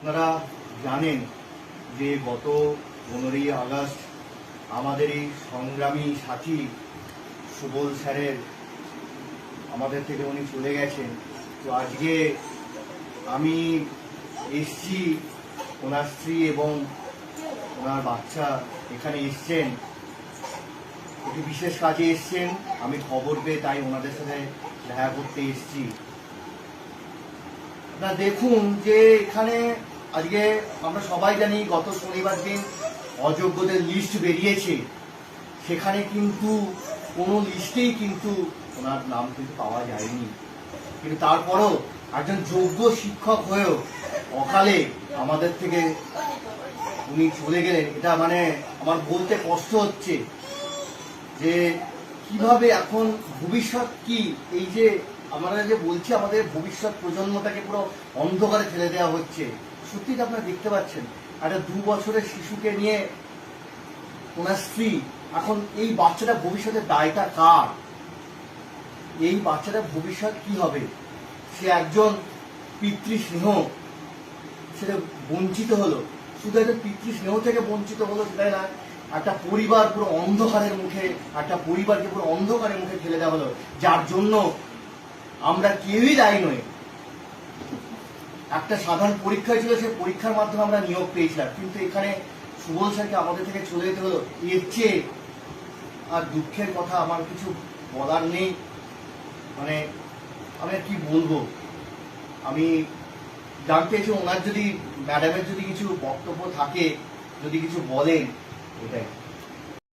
আপনারা জানেন যে গত পনেরোই আগস্ট আমাদের এই সংগ্রামী সাথী সুবল স্যারের আমাদের থেকে উনি চলে গেছেন। তো আজকে আমি এসছি, ওনার স্ত্রী এবং ওনার বাচ্চা এখানে এসছেন। একটি বিশেষ কাজে এসছেন, আমি খবর পেয়ে তাই ওনাদের সাথে দেখা করতে এসছি। না, দেখুন যে এখানে আজকে আমরা সবাই জানি গত শনিবার দিন অযোগ্যদের লিস্ট বেরিয়েছে। সেখানে কিন্তু কোনো লিস্টেই কিন্তু ওনার নাম কিন্তু পাওয়া যায়নি। কিন্তু তারপরও একজন যোগ্য শিক্ষক হয়েও অকালে আমাদের থেকে উনি চলে গেলেন, এটা মানে আমার বলতে কষ্ট হচ্ছে যে কীভাবে এখন ভবিষ্যৎ কি? এই যে আমরা যে বলছি, আমাদের ভবিষ্যৎ প্রজন্মটাকে পুরো অন্ধকারে ফেলে দেওয়া হচ্ছে। সত্যি তো আপনারা দেখতে পাচ্ছেন? একটা দু বছরের শিশুকে নিয়ে ওনার স্ত্রী, এখন এই বাচ্চাটা ভবিষ্যতের দায়টা কার? এই বাচ্চাটা ভবিষ্যৎ কি হবে? সে একজন পিতৃস্নেহ, সেটা বঞ্চিত হলো। শুধু একটা পিতৃস্নেহ থেকে বঞ্চিত হলো সেটাই না, একটা পরিবার পুরো অন্ধকারের মুখে, একটা পরিবারকে পুরো অন্ধকারের মুখে ফেলে দেওয়া হলো। যার জন্য আমরা কেউই দায়ী নই। একটা সাধারণ পরীক্ষা ছিল, সেই পরীক্ষার মাধ্যমে আমরা নিয়োগ পেয়েছিলাম। কিন্তু এখানে সুবল স্যারকে আমাদের থেকে চলে যেতে হলো। এর চেয়ে আর দুঃখের কথা আমার কিছু বলার নেই। মানে আমি কি বলব? আমি জানতে চাইছি, ওনার যদি, ম্যাডামের যদি কিছু বক্তব্য থাকে, যদি কিছু বলেন, এটাই।